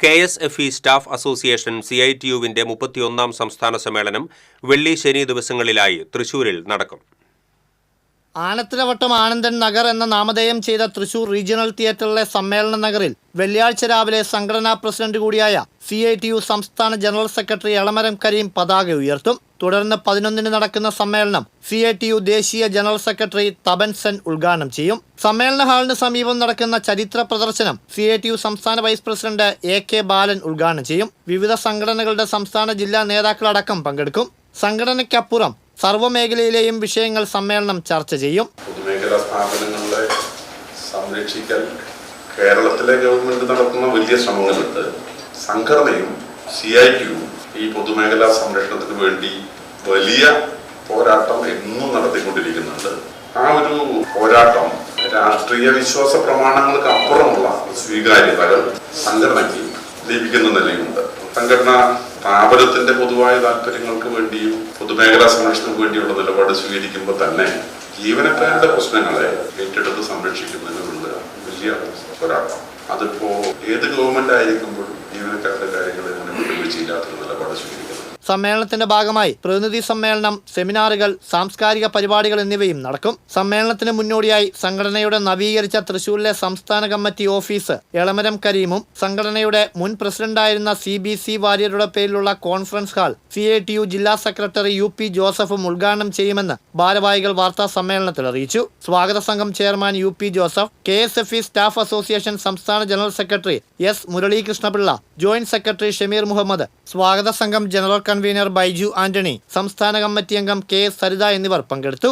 K S F E staff association C I T യുവിന്റെ മുപ്പത്തിയൊന്നാം സംസ്ഥാന സമ്മേളനം വെള്ളി ശനി ദിവസങ്ങളിലായി തൃശൂരിൽ നടക്കും. ആനത്തിലവട്ടം ആനന്ദൻ നഗർ എന്ന നാമധേയം ചെയ്ത തൃശൂർ റീജിയണൽ തിയേറ്ററിലെ സമ്മേളന നഗറിൽ വെള്ളിയാഴ്ച രാവിലെ സംഘടനാ പ്രസിഡന്റ് കൂടിയായ സി ഐ ടി യു സംസ്ഥാന ജനറൽ സെക്രട്ടറി എളമരം കരീം പതാക ഉയർത്തും. തുടർന്ന് പതിനൊന്നിന് നടക്കുന്ന സമ്മേളനം സി ഐ ടി യു ദേശീയ ജനറൽ സെക്രട്ടറി തപൻ സെൻ ഉദ്ഘാടനം ചെയ്യും. സമ്മേളന ഹാളിന് സമീപം നടക്കുന്ന ചരിത്ര പ്രദർശനം സി ഐ ടി യു സംസ്ഥാന vice president A K Balan ഉദ്ഘാടനം ചെയ്യും. വിവിധ സംഘടനകളുടെ സംസ്ഥാന ജില്ലാ നേതാക്കളടക്കം പങ്കെടുക്കും. സംഘടനയ്ക്കപ്പുറം സർവമേഖലയിലെയും വിഷയങ്ങൾ സമ്മേളനം ചർച്ച ചെയ്യും. പൊതുമേഖലാ സ്ഥാപനങ്ങളെ സംരക്ഷിക്കാൻ കേരളത്തിലെ ഗവൺമെന്റ് നടത്തുന്ന വലിയ ശ്രമങ്ങളുണ്ട്. സംഘടനയും സി ഐ ടിയും ഈ പൊതുമേഖലാ സംരക്ഷണത്തിന് വേണ്ടി വലിയ പോരാട്ടം എന്നും നടത്തിക്കൊണ്ടിരിക്കുന്നുണ്ട്. ആ ഒരു പോരാട്ടം രാഷ്ട്രീയ വിശ്വാസ പ്രമാണങ്ങൾക്ക് അപ്പുറമുള്ള സ്വീകാര്യതകൾ സംഘടനയ്ക്ക് ലഭിക്കുന്ന നിലയുണ്ട്. സംഘടന സ്ഥാപനത്തിന്റെ പൊതുവായ താല്പര്യങ്ങൾക്ക് വേണ്ടിയും പൊതുമേഖലാ സംരക്ഷണത്തിന് വേണ്ടിയുള്ള നിലപാട് സ്വീകരിക്കുമ്പോൾ തന്നെ ജീവനക്കാരുടെ പ്രശ്നങ്ങളെ ഏറ്റെടുത്ത് സംരക്ഷിക്കുന്നതിനുള്ള വലിയ പോരാട്ടം. അതിപ്പോ ഏത് ഗവൺമെന്റ് കാര്യങ്ങളിൽ Virgil de Guardia സമ്മേളനത്തിന്റെ ഭാഗമായി പ്രതിനിധി സമ്മേളനം സെമിനാറുകൾ സാംസ്കാരിക പരിപാടികൾ എന്നിവയും നടക്കും. സമ്മേളനത്തിന് മുന്നോടിയായി സംഘടനയുടെ നവീകരിച്ച തൃശൂരിലെ സംസ്ഥാന കമ്മിറ്റി ഓഫീസ് എളമരം കരീമും സംഘടനയുടെ മുൻ പ്രസിഡന്റായിരുന്ന സി ബി സി വാര്യരുടെ പേരിലുള്ള conference hall C A T U ജില്ലാ സെക്രട്ടറി യു പി ജോസഫും ഉദ്ഘാടനം ചെയ്യുമെന്ന് ഭാരവാഹികൾ വാർത്താ സമ്മേളനത്തിൽ അറിയിച്ചു. സ്വാഗത സംഘം chairman U P Joseph K S F E staff association സംസ്ഥാന general secretary S Muralikrishnapillai joint secretary Shameer Muhammad. സ്വാഗത സംഘം ജനറൽ കൺവീനർ ബൈജു ആന്റണി സംസ്ഥാന കമ്മിറ്റി അംഗം കെ സരിത എന്നിവർ പങ്കെടുത്തു.